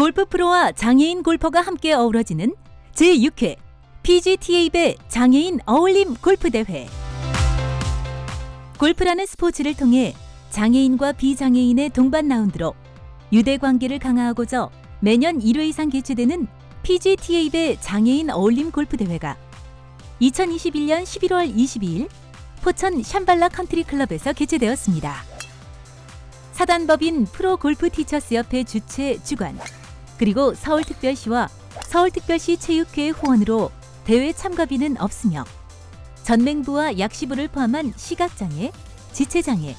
골프 프로와 장애인 골퍼가 함께 어우러지는 제6회 PGTA배 장애인 어울림 골프 대회. 골프라는 스포츠를 통해 장애인과 비장애인의 동반 라운드로 유대 관계를 강화하고자 매년 1회 이상 개최되는 PGTA배 장애인 어울림 골프 대회가 2021년 11월 22일 포천 샴발라 컨트리 클럽에서 개최되었습니다. 사단법인 프로 골프 티처스 협회 주최 주관 그리고 서울특별시와 서울특별시 체육회의 후원으로 대회 참가비는 없으며 전맹부와 약시부를 포함한 시각장애, 지체장애,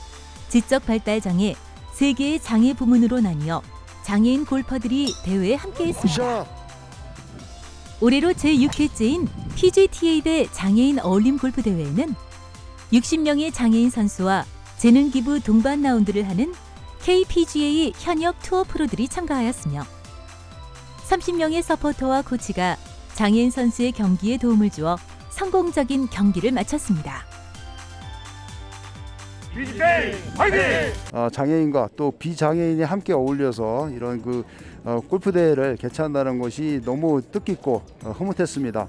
지적 발달장애 세 개의 장애 부문으로 나뉘어 장애인 골퍼들이 대회에 함께했습니다. 올해로 제6회째인 PGTA 대 장애인 어울림 골프 대회에는 60명의 장애인 선수와 재능 기부 동반 라운드를 하는 KPGA 현역 투어 프로들이 참가하였으며 30명의 서포터와 코치가 장애인 선수의 경기에 도움을 주어 성공적인 경기를 마쳤습니다. 어, 장애인과 또 비장애인이 함께 어울려서 이런 그 어, 골프 대회를 개최한다는 것이 너무 뜻깊고 어, 흐뭇했습니다.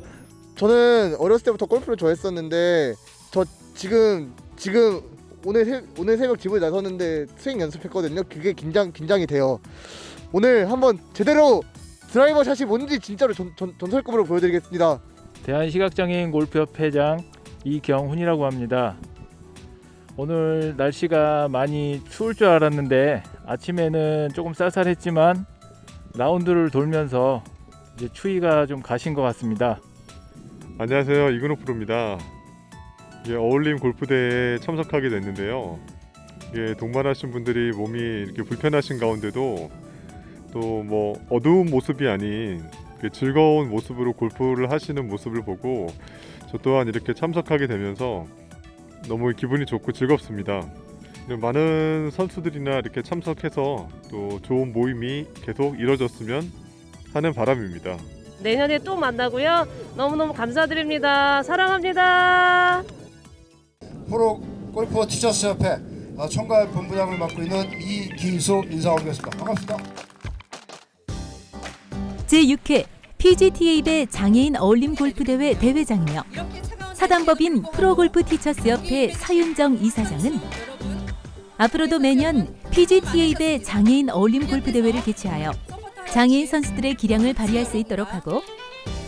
저는 어렸을 때부터 골프를 좋아했었는데 저 지금 지금 오늘 새, 오늘 새벽 집을 나섰는데 스윙 연습했거든요. 그게 긴장 긴장이 돼요. 오늘 한번 제대로 드라이버 샷이 뭔지 진짜로 전, 전, 전설급으로 보여드리겠습니다. 대한시각장애인 골프협 회장 이경훈이라고 합니다. 오늘 날씨가 많이 추울 줄 알았는데 아침에는 조금 쌀쌀했지만 라운드를 돌면서 이제 추위가 좀 가신 것 같습니다. 안녕하세요 이근호 프로입니다. 이게 어울림 골프대회에 참석하게 됐는데요. 이게 동반하신 분들이 몸이 이렇게 불편하신 가운데도 또 뭐 어두운 모습이 아닌 이렇게 즐거운 모습으로 골프를 하시는 모습을 보고 저 또한 이렇게 참석하게 되면서 너무 기분이 좋고 즐겁습니다. 많은 선수들이나 이렇게 참석해서 또 좋은 모임이 계속 이뤄졌으면 하는 바람입니다. 내년에 또 만나고요. 너무너무 감사드립니다. 사랑합니다. 프로 골프 티처스 협회 어, 총괄 본부장을 맡고 있는 이기수 인사 올리겠습니다. 반갑습니다. 제6회 PGTA 배 장애인 어울림 골프 대회 대회장이며 사단법인 프로골프 티처스 협회 서윤정 이사장은 앞으로도 매년 PGTA 배 장애인 어울림 골프 대회를 개최하여 장애인 선수들의 기량을 발휘할 수 있도록 하고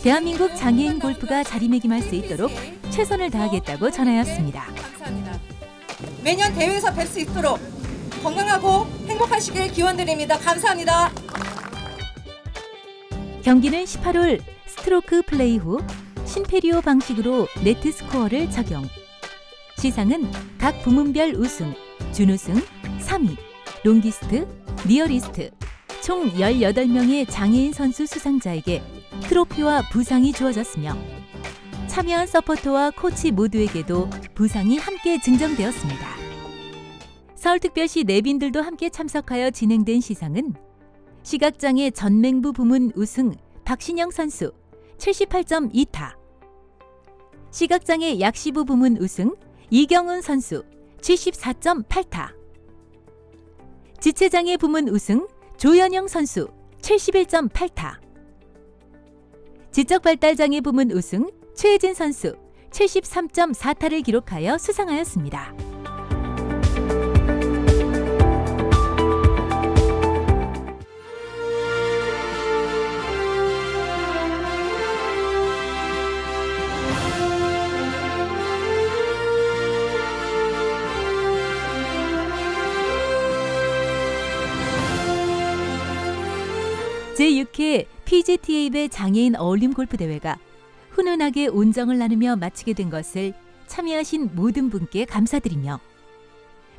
대한민국 장애인 골프가 자리매김할 수 있도록 최선을 다하겠다고 전하였습니다. 매년 대회에서 뵐 수 있도록 건강하고 행복하시길 기원드립니다. 감사합니다. 경기는 18홀 스트로크 플레이 후 심페리오 방식으로 네트 스코어를 적용. 시상은 각 부문별 우승, 준우승, 3위, 롱기스트, 니어리스트 총 18명의 장애인 선수 수상자에게 트로피와 부상이 주어졌으며 참여한 서포터와 코치 모두에게도 부상이 함께 증정되었습니다. 서울특별시 내빈들도 함께 참석하여 진행된 시상은 시각장애 전맹부 부문 우승 박신영 선수 78.2타. 시각장애 약시부 부문 우승 이경은 선수 74.8타. 지체장애 부문 우승 조현영 선수 71.8타. 지적발달장애 부문 우승 최혜진 선수 73.4타를 기록하여 수상하였습니다. 제6회 PGTA 배 장애인 어울림 골프 대회가 훈훈하게 온정을 나누며 마치게 된 것을 참여하신 모든 분께 감사드리며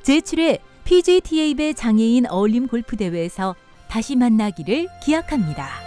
제7회 PGTA 배 장애인 어울림 골프 대회에서 다시 만나기를 기약합니다.